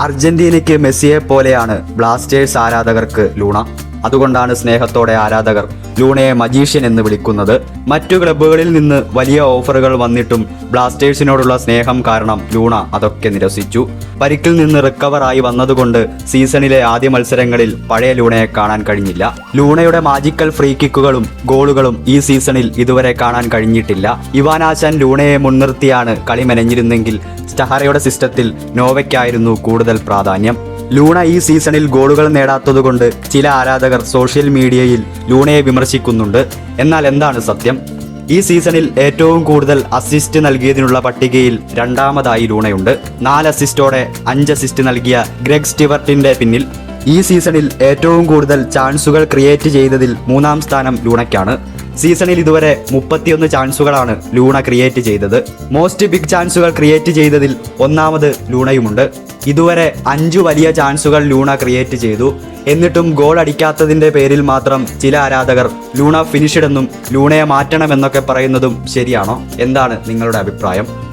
അർജന്റീനയ്ക്ക് മെസ്സിയെ പോലെയാണ് ബ്ലാസ്റ്റേഴ്സ് ആരാധകർക്ക് ലൂണ. അതുകൊണ്ടാണ് സ്നേഹത്തോടെ ആരാധകർ ലൂണയെ മജീഷ്യൻ എന്ന് വിളിക്കുന്നത്. മറ്റു ക്ലബ്ബുകളിൽ നിന്ന് വലിയ ഓഫറുകൾ വന്നിട്ടും ബ്ലാസ്റ്റേഴ്സിനോടുള്ള സ്നേഹം കാരണം ലൂണ അതൊക്കെ നിരസിച്ചു. പരിക്കിൽ നിന്ന് റിക്കവർ ആയി വന്നതുകൊണ്ട് സീസണിലെ ആദ്യ മത്സരങ്ങളിൽ പഴയ ലൂണയെ കാണാൻ കഴിഞ്ഞില്ല. ലൂണയുടെ മാജിക്കൽ ഫ്രീ കിക്കുകളും ഗോളുകളും ഈ സീസണിൽ ഇതുവരെ കാണാൻ കഴിഞ്ഞിട്ടില്ല. ഇവാനാശാൻ ലൂണയെ മുൻനിർത്തിയാണ് കളി മെനഞ്ഞിരുന്നെങ്കിൽ സ്റ്റഹറയുടെ സിസ്റ്റത്തിൽ നോവയ്ക്കായിരുന്നു കൂടുതൽ പ്രാധാന്യം. ലൂണ ഈ സീസണിൽ ഗോളുകൾ നേടാത്തതുകൊണ്ട് ചില ആരാധകർ സോഷ്യൽ മീഡിയയിൽ ലൂണയെ വിമർശിക്കുന്നുണ്ട്. എന്നാൽ എന്താണ് സത്യം? ഈ സീസണിൽ ഏറ്റവും കൂടുതൽ അസിസ്റ്റ് നൽകിയതിനുള്ള പട്ടികയിൽ രണ്ടാമതായി ലൂണയുണ്ട്. നാല് അസിസ്റ്റോടെ അഞ്ച് അസിസ്റ്റ് നൽകിയ ഗ്രെഗ് സ്റ്റിവർട്ടിന്റെ പിന്നിൽ. ഈ സീസണിൽ ഏറ്റവും കൂടുതൽ ചാൻസുകൾ ക്രിയേറ്റ് ചെയ്തതിൽ മൂന്നാം സ്ഥാനം ലൂണയ്ക്കാണ്. സീസണിൽ ഇതുവരെ മുപ്പത്തിയൊന്ന് ചാൻസുകളാണ് ലൂണ ക്രിയേറ്റ് ചെയ്തത്. മോസ്റ്റ് ബിഗ് ചാൻസുകൾ ക്രിയേറ്റ് ചെയ്തതിൽ ഒന്നാമത് ലൂണയുമുണ്ട്. ഇതുവരെ അഞ്ചു വലിയ ചാൻസുകൾ ലൂണ ക്രിയേറ്റ് ചെയ്തു. എന്നിട്ടും ഗോൾ അടിക്കാത്തതിന്റെ പേരിൽ മാത്രം ചില ആരാധകർ ലൂണ ഫിനിഷ്ഡ് എന്നും ലൂണയെ മാറ്റണമെന്നൊക്കെ പറയുന്നതും ശരിയാണോ? എന്താണ് നിങ്ങളുടെ അഭിപ്രായം?